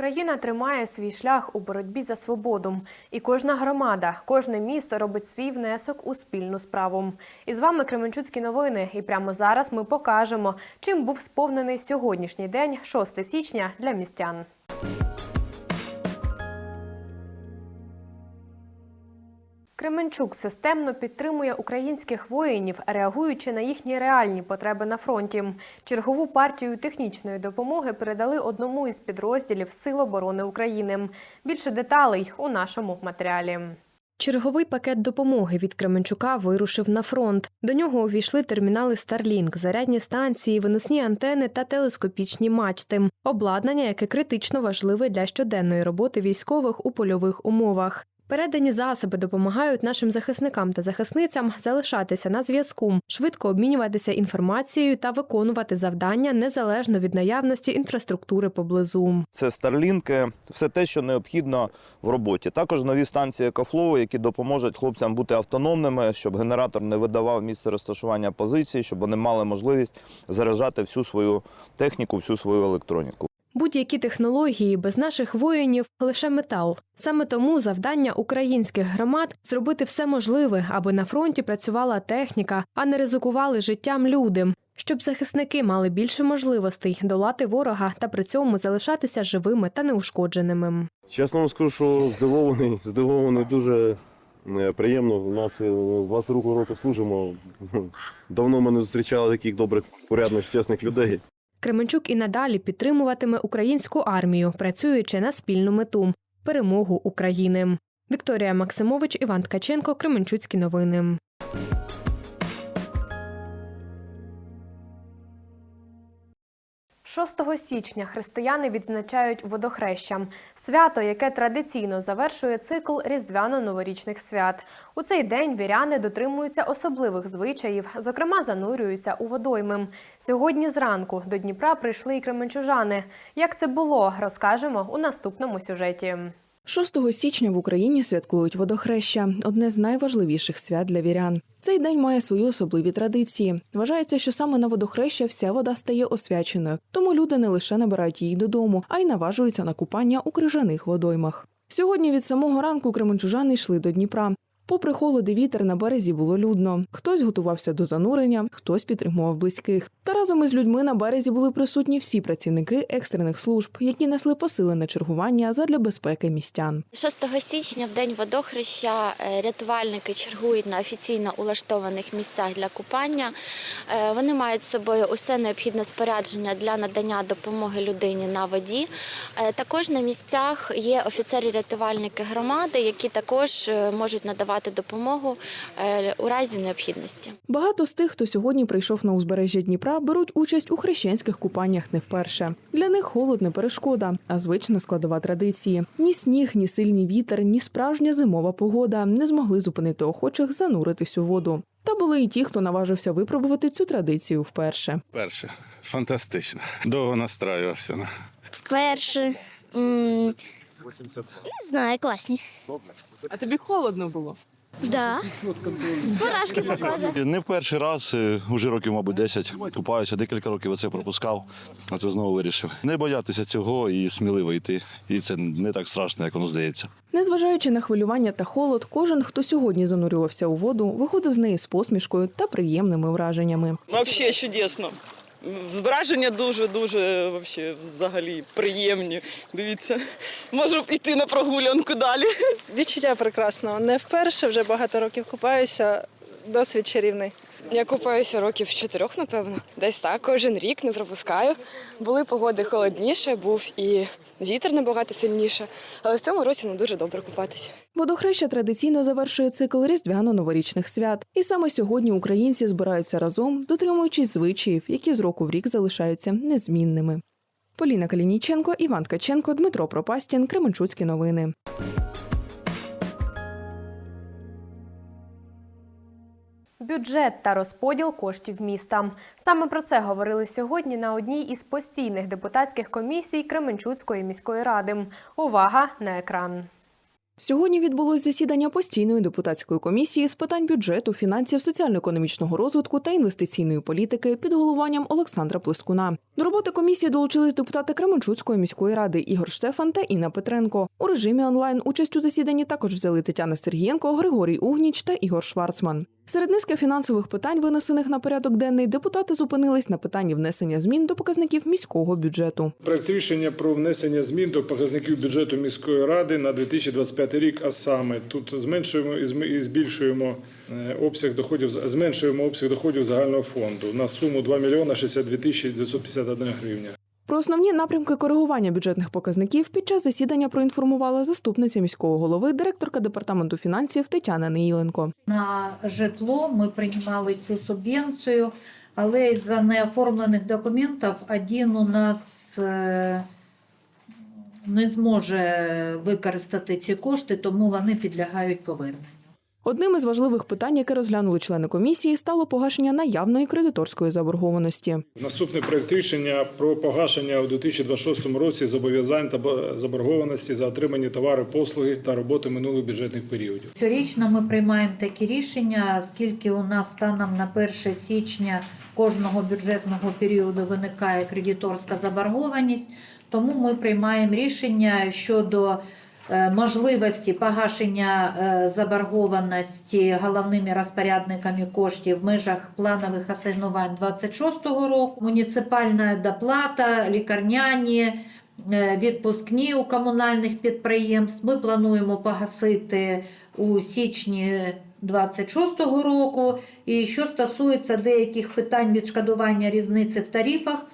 Україна тримає свій шлях у боротьбі за свободу, і кожна громада, кожне місто робить свій внесок у спільну справу. І з вами Кременчуцькі новини. І прямо зараз ми покажемо, чим був сповнений сьогоднішній день, 6 січня, для містян. Кременчук системно підтримує українських воїнів, реагуючи на їхні реальні потреби на фронті. Чергову партію технічної допомоги передали одному із підрозділів Сил оборони України. Більше деталей у нашому матеріалі. Черговий пакет допомоги від Кременчука вирушив на фронт. До нього увійшли термінали Starlink, зарядні станції, виносні антени та телескопічні мачти. Обладнання, яке критично важливе для щоденної роботи військових у польових умовах. Передані засоби допомагають нашим захисникам та захисницям залишатися на зв'язку, швидко обмінюватися інформацією та виконувати завдання незалежно від наявності інфраструктури поблизу. Це старлінки, все те, що необхідно в роботі. Також нові станції екофлоу, які допоможуть хлопцям бути автономними, щоб генератор не видавав місце розташування позицій, щоб вони мали можливість заряджати всю свою техніку, всю свою електроніку. Будь-які технології без наших воїнів лише метал. Саме тому завдання українських громад зробити все можливе, аби на фронті працювала техніка, а не ризикували життям люди, щоб захисники мали більше можливостей долати ворога та при цьому залишатися живими та неушкодженими. Чесно вам скажу, що здивований, здивований дуже е, приємно. У нас е, 20 року року служимо. Давно ми не зустрічали таких добрих, порядних, чесних людей. Кременчук і надалі підтримуватиме українську армію, працюючи на спільну мету перемогу України. Вікторія Максимович, Іван Ткаченко, Кременчуцькі новини. Шостого січня християни відзначають водохреща – свято, яке традиційно завершує цикл різдвяно-новорічних свят. У цей день віряни дотримуються особливих звичаїв, зокрема занурюються у водойми. Сьогодні зранку до Дніпра прийшли і кременчужани. Як це було, розкажемо у наступному сюжеті. 6 січня в Україні святкують водохреща одне з найважливіших свят для вірян. Цей день має свої особливі традиції. Вважається, що саме на водохреща вся вода стає освяченою, тому люди не лише набирають її додому, а й наважуються на купання у крижаних водоймах. Сьогодні від самого ранку кременчужани йшли до Дніпра. Попри холод і вітер на березі було людно. Хтось готувався до занурення, хтось підтримував близьких. Та разом із людьми на березі були присутні всі працівники екстрених служб, які несли посилене чергування задля безпеки містян. 6 січня, в день водохреща, е, рятувальники чергують на офіційно улаштованих місцях для купання. Е, Вони мають з собою усе необхідне спорядження для надання допомоги людині на воді. Е, Також на місцях є офіцери-рятувальники громади, які також можуть надавати допомогу е, у разі необхідності. Багато з тих, хто сьогодні прийшов на узбережжя Дніпра, беруть участь у хрещенських купаннях не вперше. Для них холод не перешкода, а звична складова традиції. Ні сніг, ні сильний вітер, ні справжня зимова погода не змогли зупинити охочих зануритись у воду. Та були і ті, хто наважився випробувати цю традицію вперше. Перше, фантастично. Довго настраювався. на. Перше. м, Не знаю, класні. А тобі холодно було? Да. Поражки показує. Не в перший раз, е, уже років, мабуть, 10 купаюся, декілька років оце пропускав, а це знову вирішив. Не боятися цього і сміливо йти. І це не так страшно, як воно здається. Незважаючи на хвилювання та холод, кожен, хто сьогодні занурювався у воду, виходив з неї з посмішкою та приємними враженнями. Взагалі чудесно. Враження дуже дуже вообще, взагалі приємні. Дивіться, можу йти на прогулянку далі. Відчуття прекрасного. Не вперше вже багато років купаюся. Досвід чарівний. Я купаюся років чотирьох, напевно. Десь так, кожен рік не пропускаю. Були погоди холодніше, був і вітер набагато сильніше. Але в цьому році не дуже добре купатися. Водохреща традиційно завершує цикл різдвяно-новорічних свят. І саме сьогодні українці збираються разом, дотримуючись звичаїв, які з року в рік залишаються незмінними. Поліна Калініченко, Іван Ткаченко, Дмитро Пропастін, Кременчуцькі новини. Бюджет та розподіл коштів міста. Саме про це говорили сьогодні на одній із постійних депутатських комісій Кременчуцької міської ради. Увага на екран. Сьогодні відбулось засідання постійної депутатської комісії з питань бюджету, фінансів, соціально-економічного розвитку та інвестиційної політики під головуванням Олександра Плескуна. До роботи комісії долучились депутати Кременчуцької міської ради Ігор Штефан та Інна Петренко. У режимі онлайн участь у засіданні також взяли Тетяна Сергієнко, Григорій Угніч та Ігор Шварцман. Серед низки фінансових питань, винесених на порядок денний, депутати зупинились на питанні внесення змін до показників міського бюджету. Проект рішення про внесення змін до показників бюджету міської ради на 2025 рік. А саме тут зменшуємо і збільшуємо е, обсяг доходів, зменшуємо обсяг доходів загального фонду на суму 2 мільйона 62 тисячі 951 гривня. Про основні напрямки коригування бюджетних показників під час засідання проінформувала заступниця міського голови, директорка департаменту фінансів Тетяна Неїленко. на житло. Ми приймали цю субвенцію, але із-за неоформлених документів один у нас е, не зможе використати ці кошти, тому вони підлягають поверненню. Одним із важливих питань, яке розглянули члени комісії, стало погашення наявної кредиторської заборгованості. Наступний проект рішення про погашення у 2026 році зобов'язань та заборгованості за отримані товари, послуги та роботи минулих бюджетних періодів. Щорічно ми приймаємо такі рішення, оскільки у нас станом на 1 січня кожного бюджетного періоду виникає кредиторська заборгованість, тому ми приймаємо рішення щодо можливості погашення е, заборгованості головними розпорядниками коштів в межах планових асигнувань 26 року, муніципальна доплата, лікарняні, е, відпускні у комунальних підприємств. Ми плануємо погасити у січні 26 року. І що стосується деяких питань відшкодування різниці в тарифах,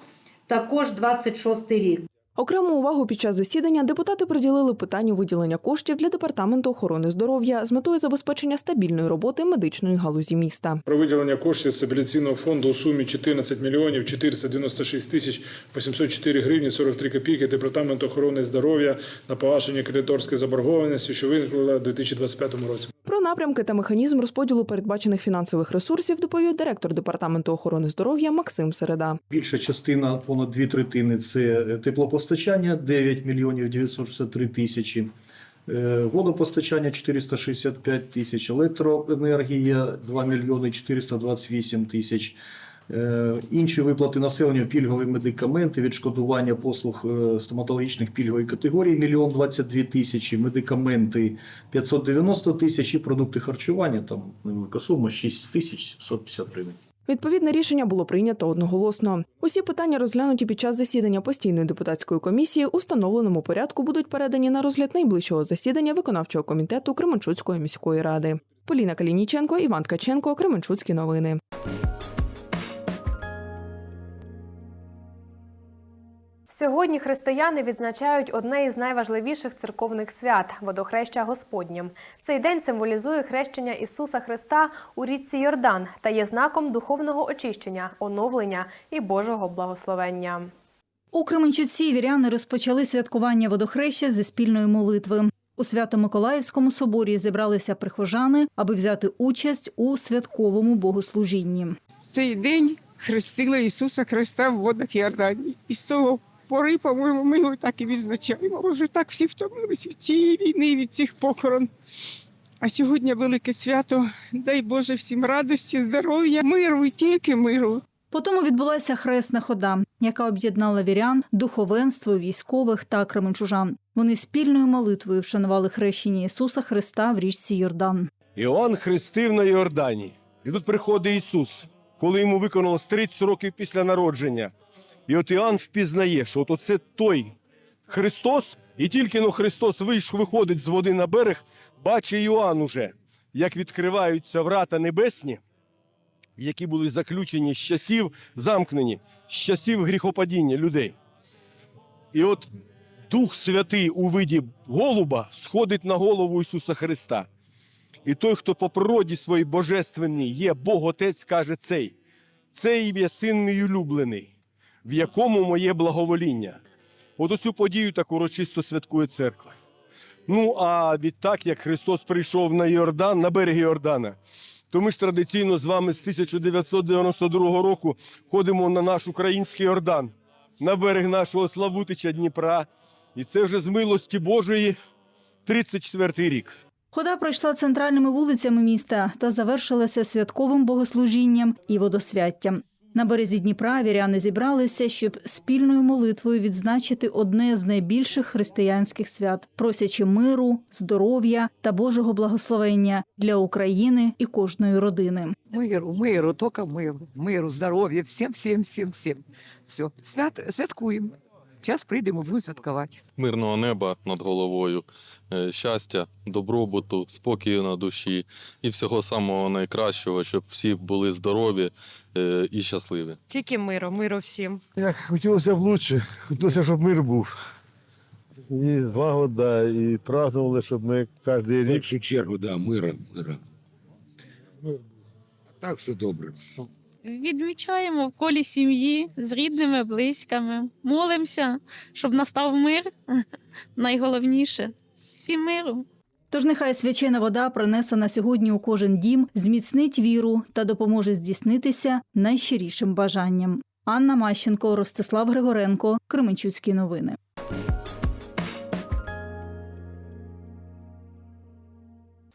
також 26 рік. Окрему увагу під час засідання депутати приділили питанню виділення коштів для департаменту охорони здоров'я з метою забезпечення стабільної роботи медичної галузі міста. Про виділення коштів стабіляційного фонду у сумі 14 мільйонів 496 тисяч 804 гривні 43 копійки Департаменту охорони здоров'я на погашення кредиторської заборгованості, що виникла у 2025 році. Про напрямки та механізм розподілу передбачених фінансових ресурсів доповів директор департаменту охорони здоров'я Максим Середа. Більша частина, понад дві третини, це теплопостачання 9 мільйонів 963 тисячі, е, водопостачання 465 тисяч, електроенергія 2 мільйони 428 тисяч. Е, Інші виплати населенню, пільгові медикаменти, відшкодування послуг е, стоматологічних пільгової категорії 1 22 тисячі, медикаменти 590 тисяч і продукти харчування, там невелика сума 6 тисяч 750 гривень. Відповідне рішення було прийнято одноголосно. Усі питання, розглянуті під час засідання постійної депутатської комісії, у встановленому порядку будуть передані на розгляд найближчого засідання виконавчого комітету Кременчуцької міської ради. Поліна Калініченко, Іван Ткаченко, Кременчуцькі новини. Сьогодні християни відзначають одне із найважливіших церковних свят водохреща Господнє. Цей день символізує хрещення Ісуса Христа у річці Йордан та є знаком духовного очищення, оновлення і Божого благословення. У Кременчуці віряни розпочали святкування водохреща зі спільної молитви. У Свято-Миколаївському соборі зібралися прихожани, аби взяти участь у святковому богослужінні. цей день хрестили Ісуса Христа в водах Йордані. І з цього пори, по-моєму, ми його так і відзначаємо. Бо вже так всі втомились від цієї війни, від цих похорон. А сьогодні велике свято. Дай Боже всім радості, здоров'я, миру і тільки миру. Потім відбулася хресна хода, яка об'єднала вірян, духовенство, військових та кременчужан. Вони спільною молитвою вшанували хрещення Ісуса Христа в річці Йордан. Іоанн хрестив на Йордані. І тут приходить Ісус, коли йому виконалось 30 років після народження. І от Іоанн впізнає, що от оце той Христос, і тільки но Христос вийшов, виходить з води на берег, бачить Іоанн уже, як відкриваються врата небесні, які були заключені з часів замкнені, з часів гріхопадіння людей. І от Дух Святий у виді голуба сходить на голову Ісуса Христа. І той, хто по природі своїй божественній є Бог Отець, каже цей. Цей є син мій улюблений, в якому моє благовоління. От оцю подію так урочисто святкує церква. Ну а відтак, як Христос прийшов на Йордан, на берег Йордана, то ми ж традиційно з вами з 1992 року ходимо на наш український Йордан, на берег нашого Славутича Дніпра. І це вже з милості Божої 34-й рік. Хода пройшла центральними вулицями міста та завершилася святковим богослужінням і водосвяттям. На березі Дніпра віряни зібралися, щоб спільною молитвою відзначити одне з найбільших християнських свят, просячи миру, здоров'я та Божого благословення для України і кожної родини. Миру, миру, тільки миру, миру, здоров'я, всім, всім, всім, всім. Все, свят, святкуємо. Час прийдемо, будемо святкувати. мирного неба над головою, е, щастя, добробуту, спокою на душі і всього самого найкращого, щоб всі були здорові е, і щасливі. Тільки миру, миру всім. Як хотілося б лучше, хотілося, щоб мир був. І злагода, і празднували, щоб ми кожен В рік. першу чергу, да, мира, мира. А так все добре. Відмічаємо в колі сім'ї з рідними, близькими. Молимося, щоб настав мир. Найголовніше всім миру. Тож нехай свячена вода, принесена сьогодні у кожен дім, зміцнить віру та допоможе здійснитися найщирішим бажанням. Анна Мащенко, Ростислав Григоренко, Кременчуцькі новини.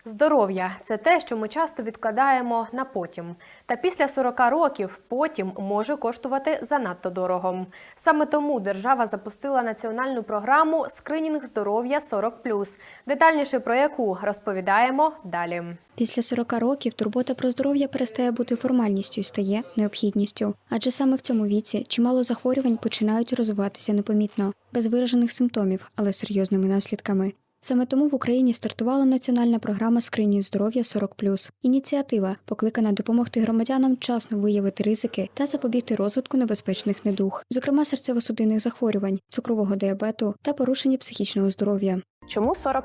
Здоров'я це те, що ми часто відкладаємо на потім. Та після 40 років потім може коштувати занадто дорого. Саме тому держава запустила національну програму Скринінг здоров'я 40+, детальніше про яку розповідаємо далі. Після 40 років турбота про здоров'я перестає бути формальністю і стає необхідністю. Адже саме в цьому віці чимало захворювань починають розвиватися непомітно, без виражених симптомів, але з серйозними наслідками. Саме тому в Україні стартувала національна програма скрині здоров'я 40+. Ініціатива покликана допомогти громадянам вчасно виявити ризики та запобігти розвитку небезпечних недуг, зокрема серцево-судинних захворювань, цукрового діабету та порушення психічного здоров'я. Чому 40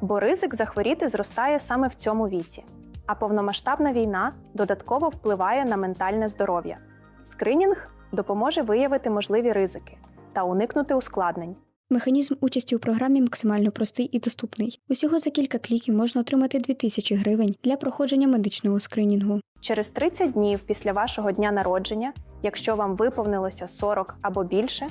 Бо ризик захворіти зростає саме в цьому віці. А повномасштабна війна додатково впливає на ментальне здоров'я. Скринінг допоможе виявити можливі ризики та уникнути ускладнень. Механізм участі у програмі максимально простий і доступний. Усього за кілька кліків можна отримати 2000 гривень для проходження медичного скринінгу. Через 30 днів після вашого дня народження, якщо вам виповнилося 40 або більше,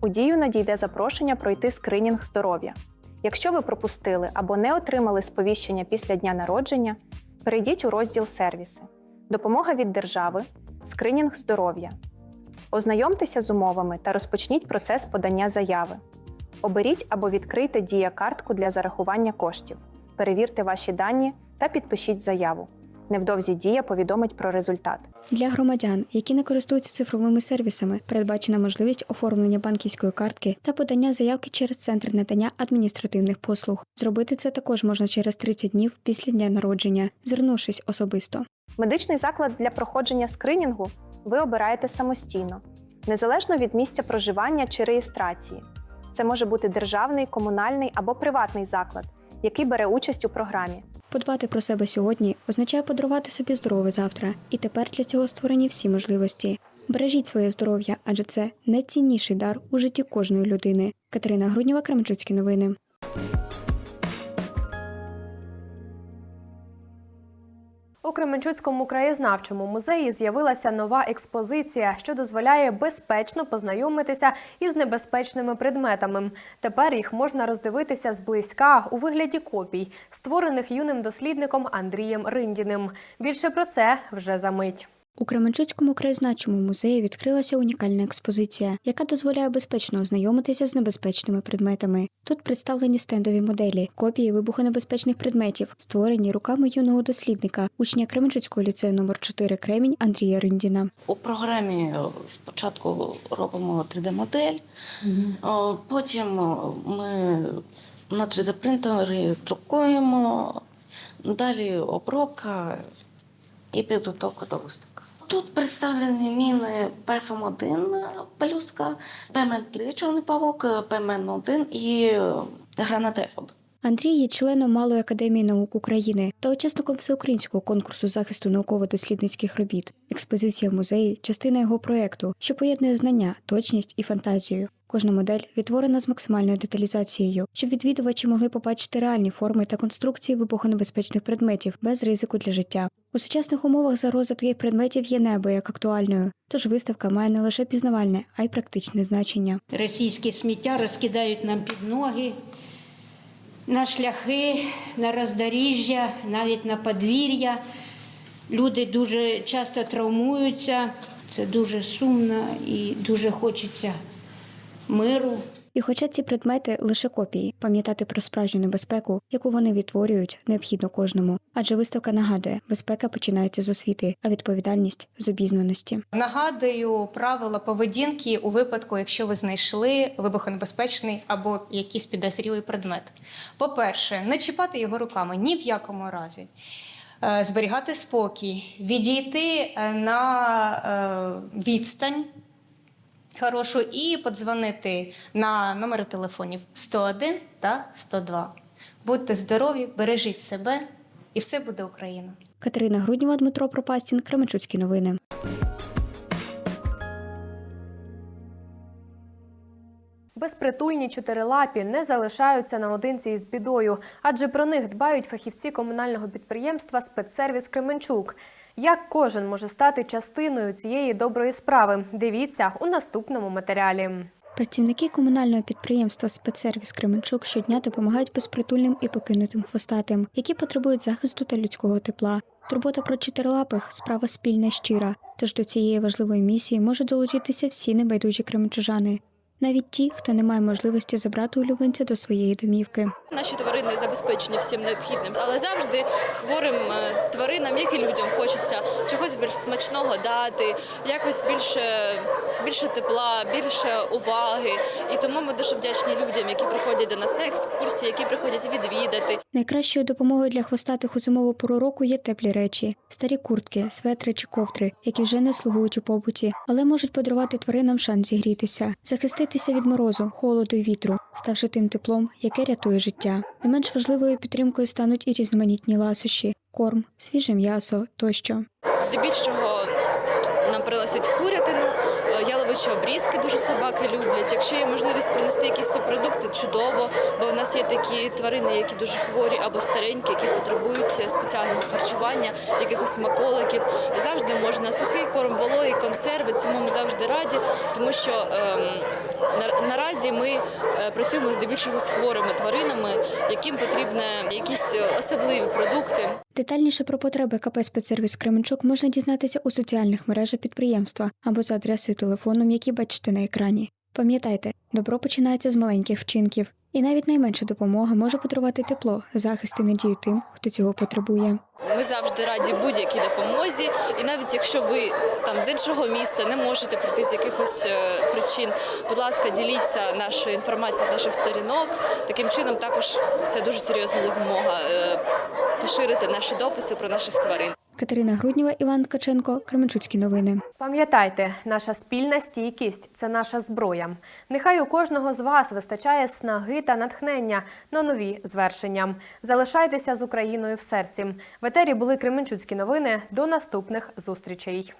у дію надійде запрошення пройти скринінг здоров'я. Якщо ви пропустили або не отримали сповіщення після дня народження, перейдіть у розділ Сервіси, допомога від держави, скринінг здоров'я. Ознайомтеся з умовами та розпочніть процес подання заяви. Оберіть або відкрийте дія-картку для зарахування коштів. Перевірте ваші дані та підпишіть заяву. Невдовзі дія повідомить про результат. Для громадян, які не користуються цифровими сервісами, передбачена можливість оформлення банківської картки та подання заявки через центр надання адміністративних послуг. Зробити це також можна через 30 днів після дня народження, звернувшись особисто. Медичний заклад для проходження скринінгу ви обираєте самостійно, незалежно від місця проживання чи реєстрації. Це може бути державний, комунальний або приватний заклад, який бере участь у програмі. Подбати про себе сьогодні означає подарувати собі здорове завтра, і тепер для цього створені всі можливості. Бережіть своє здоров'я, адже це найцінніший дар у житті кожної людини. Катерина Грудніва, Кременчуцькі новини. У Кременчуцькому краєзнавчому музеї з'явилася нова експозиція, що дозволяє безпечно познайомитися із небезпечними предметами. Тепер їх можна роздивитися зблизька у вигляді копій, створених юним дослідником Андрієм Риндіним. Більше про це вже за мить. У Кременчуцькому краєзнавчому музеї відкрилася унікальна експозиція, яка дозволяє безпечно ознайомитися з небезпечними предметами. Тут представлені стендові моделі, копії вибухонебезпечних предметів, створені руками юного дослідника, учня Кременчуцького ліцею номер 4 Кремінь Андрія Риндіна. У програмі е, спочатку робимо 3D-модель, о, потім ми на 3D-принтері друкуємо, далі обробка і підготовка до виставки. Тут представлені міни ПФМ-1 пелюстка, ПМ-3 чорний павук, ПМН-1 і е, граната Андрій є членом Малої академії наук України та учасником всеукраїнського конкурсу захисту науково-дослідницьких робіт. Експозиція в музеї частина його проєкту, що поєднує знання, точність і фантазію. Кожна модель відтворена з максимальною деталізацією, щоб відвідувачі могли побачити реальні форми та конструкції вибухонебезпечних предметів без ризику для життя. У сучасних умовах загроза таких предметів є неабияк актуальною, тож виставка має не лише пізнавальне, а й практичне значення. Російське сміття розкидають нам під ноги, на шляхи, на роздоріжжя, навіть на подвір'я. Люди дуже часто травмуються. Це дуже сумно і дуже хочеться миру. І хоча ці предмети лише копії, пам'ятати про справжню небезпеку, яку вони відтворюють, необхідно кожному. Адже виставка нагадує, безпека починається з освіти, а відповідальність з обізнаності. Нагадую правила поведінки у випадку, якщо ви знайшли вибухонебезпечний або якийсь підозрілий предмет. По-перше, не чіпати його руками ні в якому разі. Е, Зберігати спокій, відійти е, на е, відстань хорошу і подзвонити на номери телефонів 101 та 102. Будьте здорові, бережіть себе, і все буде Україна. Катерина Грудніва, Дмитро Пропастін, Кременчуцькі новини. Безпритульні чотирилапі не залишаються наодинці із бідою, адже про них дбають фахівці комунального підприємства Спецсервіс Кременчук. Як кожен може стати частиною цієї доброї справи? Дивіться у наступному матеріалі. Працівники комунального підприємства Спецсервіс Кременчук щодня допомагають безпритульним і покинутим хвостатим, які потребують захисту та людського тепла. Турбота про чотирилапих справа спільна щира. Тож до цієї важливої місії можуть долучитися всі небайдужі кременчужани. Навіть ті, хто не має можливості забрати улюбленця до своєї домівки. Наші тварини забезпечені всім необхідним, але завжди хворим е, тваринам, як і людям, хочеться чогось більш смачного дати, якось більше, більше тепла, більше уваги. І тому ми дуже вдячні людям, які приходять до нас на екскурсії, які приходять відвідати. Найкращою допомогою для хвостатих у зимову пору року є теплі речі, старі куртки, светри чи ковдри, які вже не слугують у побуті, але можуть подарувати тваринам шанс зігрітися, захиститися від морозу, холоду і вітру, ставши тим теплом, яке рятує життя. Не менш важливою підтримкою стануть і різноманітні ласощі, корм, свіже м'ясо тощо. Здебільшого нам приносять курятину, яловичі обрізки дуже собаки люблять. Якщо є можливість принести якісь субпродукти, чудово, бо в нас є такі тварини, які дуже хворі або старенькі, які потребують спеціального харчування, якихось смаколиків. Завжди можна сухий корм, вологий, консерви. Цьому ми завжди раді, тому що ем, на- наразі ми е, працюємо здебільшого з хворими тваринами, яким потрібні якісь е, особливі продукти. Детальніше про потреби КП «Спецсервіс Кременчук можна дізнатися у соціальних мережах підприємства або за адресою телефоном, які бачите на екрані. Пам'ятайте, добро починається з маленьких вчинків, і навіть найменша допомога може подарувати тепло, захист і надію тим, хто цього потребує. Ми завжди раді будь-якій допомозі, і навіть якщо ви там з іншого міста не можете прийти з якихось е, причин, будь ласка, діліться нашою інформацією з наших сторінок. Таким чином, також це дуже серйозна допомога е, поширити наші дописи про наших тварин. Катерина Грудніва, Іван Ткаченко, Кременчуцькі новини. Пам'ятайте, наша спільна стійкість це наша зброя. Нехай у кожного з вас вистачає снаги та натхнення на нові звершення. Залишайтеся з Україною в серці. В етері були Кременчуцькі новини. До наступних зустрічей.